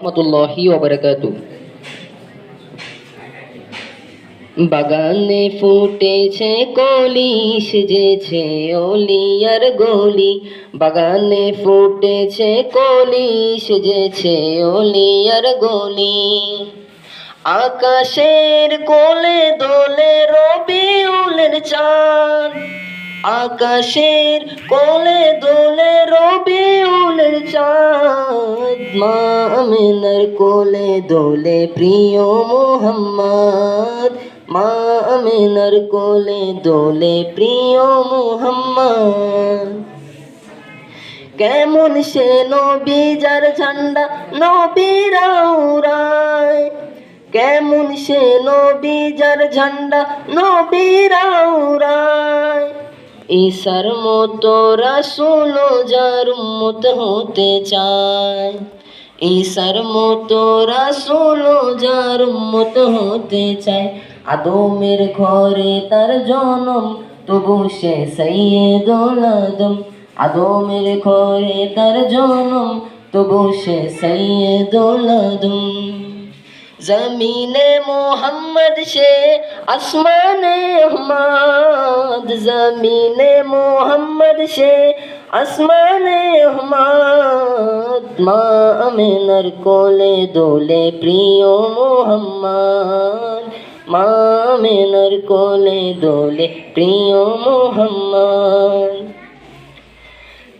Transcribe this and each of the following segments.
রহমতুল্লাহি ওবরাকাতু বাগানে ফুটেছে কলি, সেজেছে অলিয়ার গলি। বাগানে ফুটেছে কলি, সেজেছে অলিয়ার গলি। আকাশের কোলে দোলে রবিউলের চাঁদ। আকাশের কোলে দোলে রবিউলের চাঁদ, মা আমিনার কোলে দোলে প্রিয় মোহাম্মদ, মা আমিনার কোলে দোলে প্রিয় মোহাম্মদ। কেমন সে নবী যার ঝান্ডা নবীরা উড়ায় কেমন সে নবী যার ঝান্ডা নবীরা উড়ায় ঈশার মতো রাসুল যার উম্মত হতে চায়। ঈশার মতো রাসুল যার উম্মত হতে চায়। আদমের ঘরে তার জনম, তবু সে সৈয়দুল আদম। আদমের ঘরে তার জনম, তবু সে সৈয়দুল আদম। জমিনে মোহাম্মদ, সে আসমানে আহমদ। জমিনে মোহাম্মদ, সে আসমানে আহমদ। মা আমিনার কোলে দোলে প্রিয় মোহাম্মদ। মা আমিনার কোলে দোলে প্রিয় মোহাম্মদ।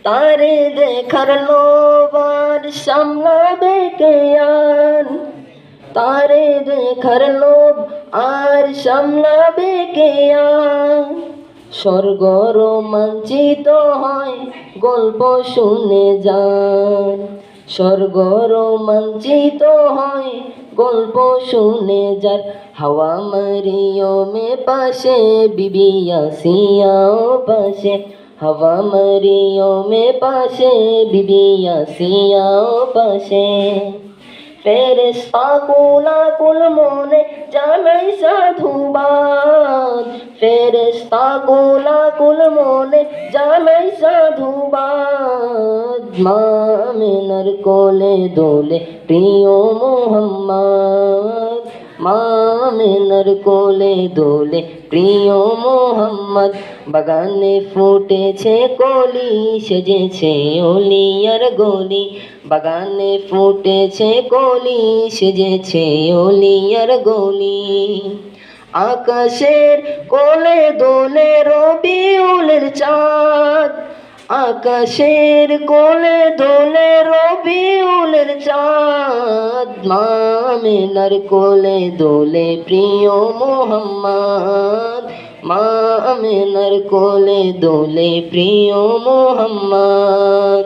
তারে দেখার লোবার সামলাবে কেয়ান তারে দেখার লোভ আর সামলাবে কেয়ান স্বর্গ রোমাঞ্চিত হয়, গল্প শুনে যান। স্বর্গ রোমাঞ্চিত হয়, গল্প শুনে যার হাওয়া মারিয়মে পাশে, বিবি আসিয়াও পাশে। হাওয়া মারিয়মে পাশে, বিবি আসিয়াও পাশে। ফেরেস্তা কুলা কুল মনে জানাই সাধুবাদ। ফেরেস্তা কুলা কুল মনে জানাই সাধুবাদ। মামিনার কোলে দোলে প্রিয় মোহাম্মদ। মা আমিনার কোলে দোলে প্রিয় মোহাম্মদ। বাগানে ফুটেছে কলি, সেজেছে অলিয়ার গলি। বাগানে ফুটেছে কলি, সেজেছে অলিয়ার গলি। আকাশের কোলে দোলে রবিউলের চাঁদ। আকাশের কোলে দোলে রবিউলের চাঁদ মামিনার কোলে দোলে প্রিয় মোহাম্মদ মামিনার কোলে দোলে প্রিয় মোহাম্মদ।